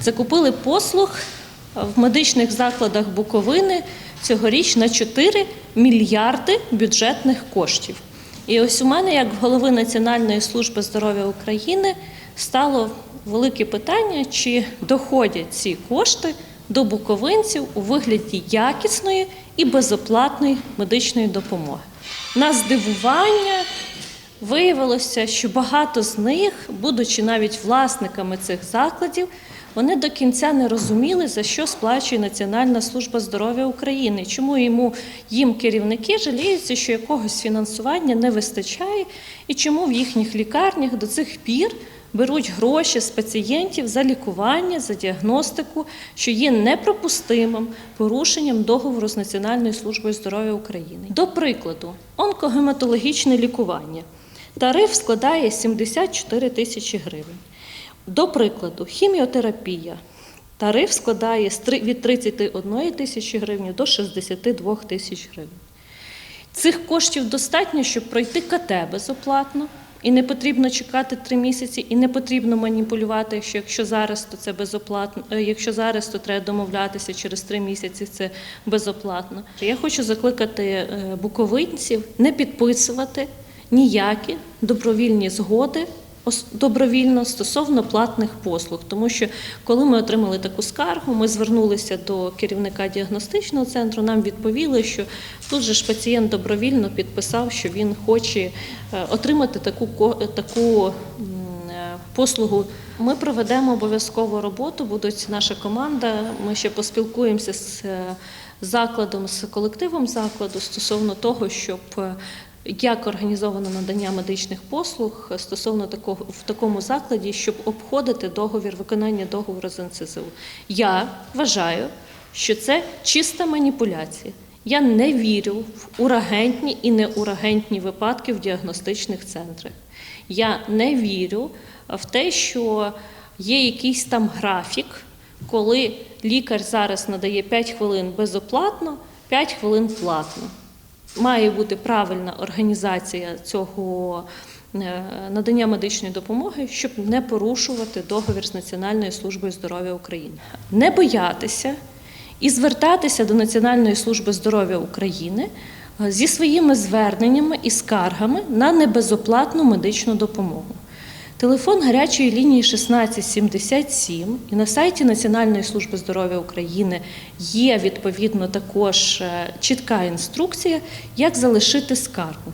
Закупили послуг в медичних закладах Буковини цьогоріч на 4 мільярди бюджетних коштів. І ось у мене, як голови Національної служби здоров'я України, стало велике питання, чи доходять ці кошти до буковинців у вигляді якісної і безоплатної медичної допомоги. На здивування виявилося, що багато з них, будучи навіть власниками цих закладів, вони до кінця не розуміли, за що сплачує Національна служба здоров'я України. Чому йому їм керівники жаліються, що якогось фінансування не вистачає, і чому в їхніх лікарнях до цих пір беруть гроші з пацієнтів за лікування, за діагностику, що є непропустимим порушенням договору з Національною службою здоров'я України. До прикладу, онкогематологічне лікування. Тариф складає 74 тисячі гривень. До прикладу, хіміотерапія. Тариф складає від 31 тисячі гривень до 62 тисяч гривень. Цих коштів достатньо, щоб пройти КТ безоплатно, і не потрібно чекати три місяці, і не потрібно маніпулювати, що якщо зараз, то це безоплатно, е, якщо зараз, то треба домовлятися через три місяці це безоплатно. Я хочу закликати е, буковинців не підписувати ніякі добровільні згоди добровільно стосовно платних послуг, тому що коли ми отримали таку скаргу, ми звернулися до керівника діагностичного центру. Нам відповіли, що тут же ж пацієнт добровільно підписав, що він хоче е, отримати таку таку. е, Послугу ми проведемо обов'язково роботу. Будуть наша команда. Ми ще поспілкуємося з е, закладом, з колективом закладу стосовно того, щоб як організовано надання медичних послуг стосовно такого в такому закладі, щоб обходити договір, виконання договору з НСЗУ. Я вважаю, що це чиста маніпуляція. Я не вірю в урагентні і неурагентні випадки в діагностичних центрах. Я не вірю в те, що є якийсь там графік, коли лікар зараз надає 5 хвилин безоплатно, 5 хвилин платно. Має бути правильна організація цього е, надання медичної допомоги, щоб не порушувати договір з Національною службою здоров'я України. Не боятися і звертатися до Національної служби здоров'я України е, зі своїми зверненнями і скаргами на небезоплатну медичну допомогу. Телефон гарячої лінії 1677 і на сайті Національної служби здоров'я України є відповідно також е, чітка інструкція, як залишити скаргу.